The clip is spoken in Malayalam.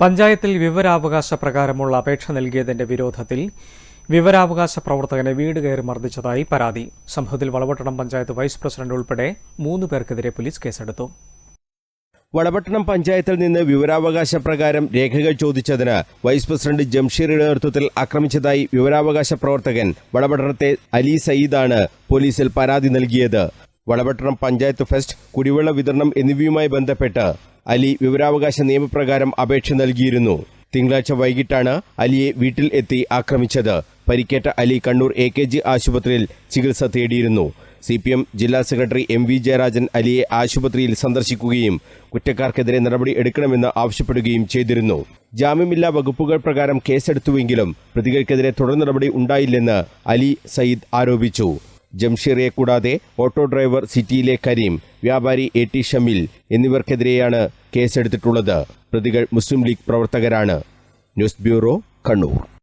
പഞ്ചായത്തിൽ വിവരാവകാശ പ്രകാരമുള്ള അപേക്ഷ നൽകിയതിന്റെ വിരോധത്തിൽ വിവരാവകാശ പ്രവർത്തകനെ വീട് കയറി മർദ്ദിച്ചതായി പരാതി. സംഭവത്തിൽ വളവട്ടണം പഞ്ചായത്ത് വൈസ് പ്രസിഡന്റ് ഉൾപ്പെടെ മൂന്ന് പേർക്കെതിരെ പോലീസ് കേസെടുത്തു. വളപട്ടണം പഞ്ചായത്തിൽ നിന്ന് വിവരാവകാശ പ്രകാരം രേഖകൾ ചോദിച്ചതിന് വൈസ് പ്രസിഡന്റ് ജംഷീറിന്റെ നേതൃത്വത്തിൽ ആക്രമിച്ചതായി വിവരാവകാശ പ്രവർത്തകൻ വളപട്ടണത്തെ അലി സയ്യിദാണ് പോലീസിൽ പരാതി നൽകിയത്. വളപട്ടണം പഞ്ചായത്ത് ഫെസ്റ്റ് കുടിവെള്ള വിതരണം എന്നിവയുമായി ബന്ധപ്പെട്ട് അലി വിവരാവകാശ നിയമപ്രകാരം അപേക്ഷ നൽകിയിരുന്നു. തിങ്കളാഴ്ച വൈകിട്ടാണ് അലിയെ വീട്ടിൽ എത്തി ആക്രമിച്ചത്. പരിക്കേറ്റ Ali Kannur A K G ആശുപത്രിയിൽ ചികിത്സ തേടിയിരുന്നു. സി പി എം ജില്ലാ സെക്രട്ടറി എം വി ജയരാജൻ അലിയെ ആശുപത്രിയിൽ സന്ദർശിക്കുകയും കുറ്റക്കാർക്കെതിരെ നടപടി എടുക്കണമെന്ന് ആവശ്യപ്പെടുകയും ചെയ്തിരുന്നു. ജാമ്യമില്ലാ വകുപ്പുകൾ പ്രകാരം കേസെടുത്തുവെങ്കിലും പ്രതികൾക്കെതിരെ തുടർ നടപടി ഉണ്ടായില്ലെന്ന് അലി സയ്യിദ് ആരോപിച്ചു. ജംഷീറിയെ കൂടാതെ ഓട്ടോ ഡ്രൈവർ സിറ്റിയിലെ കരീം വ്യാപാരി എ ടി ഷമിൽ എന്നിവർക്കെതിരെയാണ് കേസെടുത്തിട്ടുള്ളത്. പ്രതികൾ മുസ്ലിം ലീഗ് പ്രവർത്തകരാണ്. News bureau Kannur.